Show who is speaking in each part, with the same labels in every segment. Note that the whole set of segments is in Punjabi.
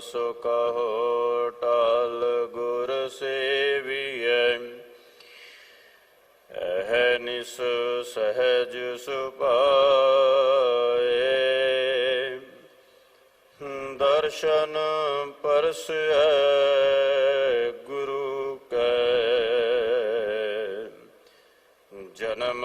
Speaker 1: ਸੋ ਕਹੋ ਟਲ ਗੁਰ ਸੇਵੀਐ। ਐਹ ਨਿਸ ਸਹਿਜ ਸੁਪਾਏ ਦਰਸ਼ਨ ਪਰਸੈ ਗੁਰੂ ਕੈ। ਜਨਮ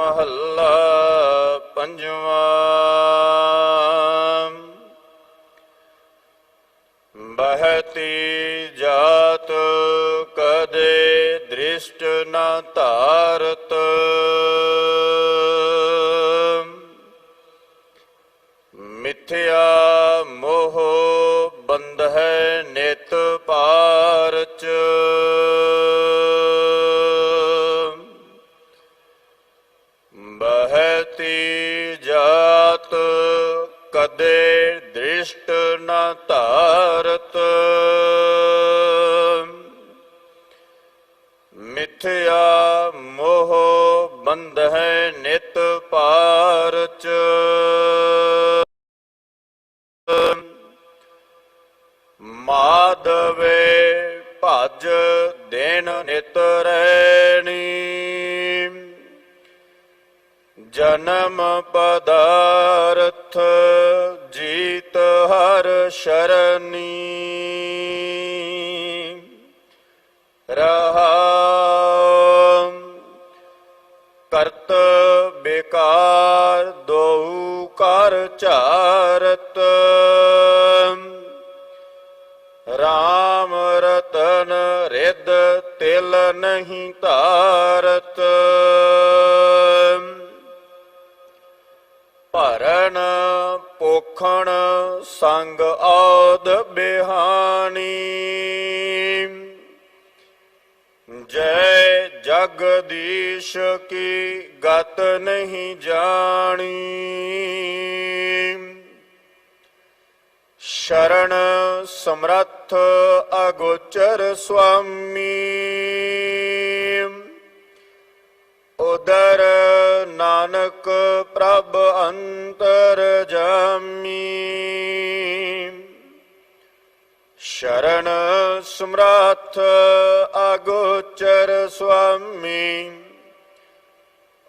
Speaker 1: ਮਹੱਲਾ ਪੰਜਵਾਂ। ਬਹਤੀ ਜਾਤ ਕਦੇ ਦ੍ਰਿਸ਼ਟ ਨਾ ਧਾਰਤ। ਮਿਥਿਆ ਮੋਹ ਬਹਤੀ ਜਾਤ ਕਦੇ ਦ੍ਰਿਸ਼ਟ ਨਾ ਧਾਰਤ। ਮਿਥਿਆ ਮੋਹ ਬੰਧ ਹੈ ਨਿਤ ਪਾਰਚ। ਜਨਮ ਪਦਾਰਥ ਜੀਤ ਹਰ ਸ਼ਰਨੀ। ਰਹਾ ਕਰਤ ਬੇਕਾਰ ਦੋ ਕਰ ਚਾਰਤ। ਰਾਮ ਰਤਨ ਰਿਦ ਤਿਲ ਨਹੀਂ ਧਾਰਤ। ਪੋਖਣ ਸੰਗ ਔਦ ਬਿਹਾਨੀ। ਜੈ ਜਗਦੀਸ਼ ਕੀ ਗਤ ਨਹੀਂ ਜਾਣੀ। ਸ਼ਰਨ ਸਮਰੱਥ ਅਗੋਚਰ ਸੁਆਮੀ। ਉਦਰ ਨਾਨਕ ਪ੍ਰਭ ਅੰਤਰ ਜਾਮੀ ਸ਼ਰਨ ਸਮਰੱਥ ਅਗੋਚਰ ਸੁਆਮੀ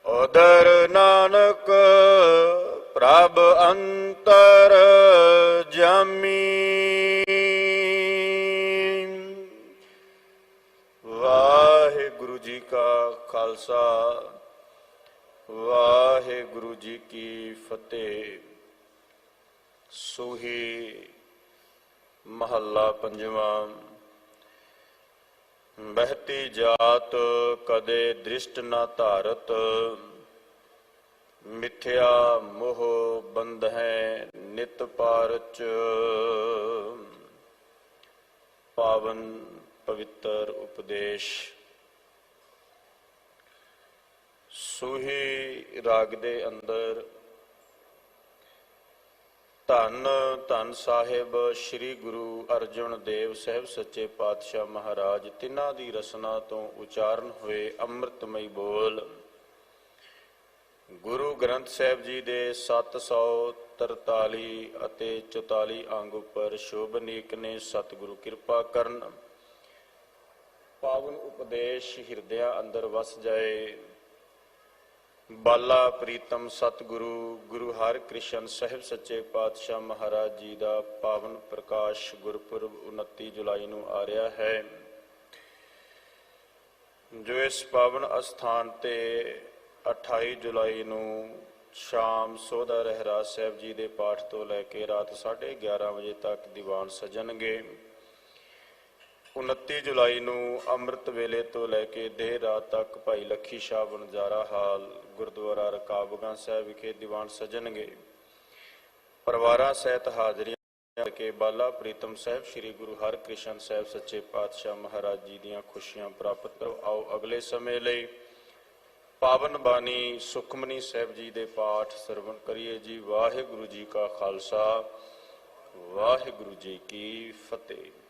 Speaker 1: ਉਦਰ ਨਾਨਕ ਪ੍ਰਭ ਅੰਤਰ ਜਾਮੀ ਕੀ ਫਤਿਹ ਸੋਹੀ ਮਹੱਲਾ ਪੰਜਵਾਂ ਬਹਿਤੀ ਜਾਤ ਕਦੇ ਦ੍ਰਿਸ਼ਟ ਨਾ ਧਾਰਤ, ਮਿਥਿਆ ਮੋਹ ਬੰਧ ਹੈ ਨਿਤ ਪਾਰਚ, ਪਾਵਨ ਪਵਿੱਤਰ ਉਪਦੇਸ਼। ਸੂਹੀ ਰਾਗ ਦੇ ਅੰਦਰ ਧੰਨ ਧੰਨ ਸਾਹਿਬ ਸ੍ਰੀ ਗੁਰੂ ਅਰਜਨ ਦੇਵ ਸਾਹਿਬ ਸੱਚੇ ਪਾਤਸ਼ਾਹ ਮਹਾਰਾਜ, ਤਿਨਾਂ ਦੀ ਰਸਨਾ ਤੋਂ ਉਚਾਰਨ ਹੋਏ ਅੰਮ੍ਰਿਤਮਈ ਬੋਲ। ਗੁਰੂ ਗ੍ਰੰਥ ਸਾਹਿਬ ਜੀ ਦੇ 743 ਅਤੇ 44 ਅੰਗ ਉੱਪਰ ਸ਼ੋਭਨੀਕ ਨੇ ਸਤਿਗੁਰੂ ਕਿਰਪਾ ਕਰਨ। ਪਾਵਨ ਉਪਦੇਸ਼ ਹਿਰਦਿਆਂ ਅੰਦਰ ਵਸ ਜਾਏ। ਬਾਲਾ ਪ੍ਰੀਤਮ ਸਤਿਗੁਰੂ, ਗੁਰੂ ਹਰਿਕ੍ਰਿਸ਼ਨ ਸਾਹਿਬ ਸੱਚੇ ਪਾਤਸ਼ਾਹ ਮਹਾਰਾਜ ਜੀ ਦਾ ਪਾਵਨ ਪ੍ਰਕਾਸ਼ ਗੁਰਪੁਰਬ 29 ਜੁਲਾਈ ਨੂੰ ਆ ਰਿਹਾ ਹੈ। ਜੋ ਇਸ ਪਾਵਨ ਅਸਥਾਨ ਤੇ 28 ਜੁਲਾਈ ਨੂੰ ਸ਼ਾਮ ਸੋਦਾ ਰਹਿਰਾਜ ਸਾਹਿਬ ਜੀ ਦੇ ਪਾਠ ਤੋਂ ਲੈ ਕੇ ਰਾਤ 11:30 ਵਜੇ ਤੱਕ ਦੀਵਾਨ ਸਜਣਗੇ। 29 ਜੁਲਾਈ ਨੂੰ ਅੰਮ੍ਰਿਤ ਵੇਲੇ ਤੋਂ ਲੈ ਕੇ ਦੇਰ ਰਾਤ ਤੱਕ ਭਾਈ ਲੱਖੀ ਸ਼ਾਹ ਬਨਜਾਰਾ ਹਾਲ ਗੁਰਦੁਆਰਾ ਰਕਾਬਗੰਜ ਸਾਹਿਬ ਵਿਖੇ ਦੀਵਾਨ ਸਜਣਗੇ। ਪਰਿਵਾਰਾਂ ਸਹਿਤ ਹਾਜ਼ਰੀਆਂ ਕੇ ਬਾਲਾ ਪ੍ਰੀਤਮ ਸਾਹਿਬ, ਸ੍ਰੀ ਗੁਰੂ ਹਰਕ੍ਰਿਸ਼ਨ ਸਾਹਿਬ, ਸੱਚੇ ਪਾਤਸ਼ਾਹ ਮਹਾਰਾਜ ਜੀ ਦੀਆਂ ਖੁਸ਼ੀਆਂ ਪ੍ਰਾਪਤ ਕਰੋ। ਆਓ ਅਗਲੇ ਸਮੇਂ ਲਈ ਪਾਵਨ ਬਾਣੀ ਸੁਖਮਨੀ ਸਾਹਿਬ ਜੀ ਦੇ ਪਾਠ ਸਰਵਣ ਕਰੀਏ ਜੀ। ਵਾਹਿਗੁਰੂ ਜੀ ਕਾ ਖਾਲਸਾ, ਵਾਹਿਗੁਰੂ ਜੀ ਕੀ ਫਤਿਹ।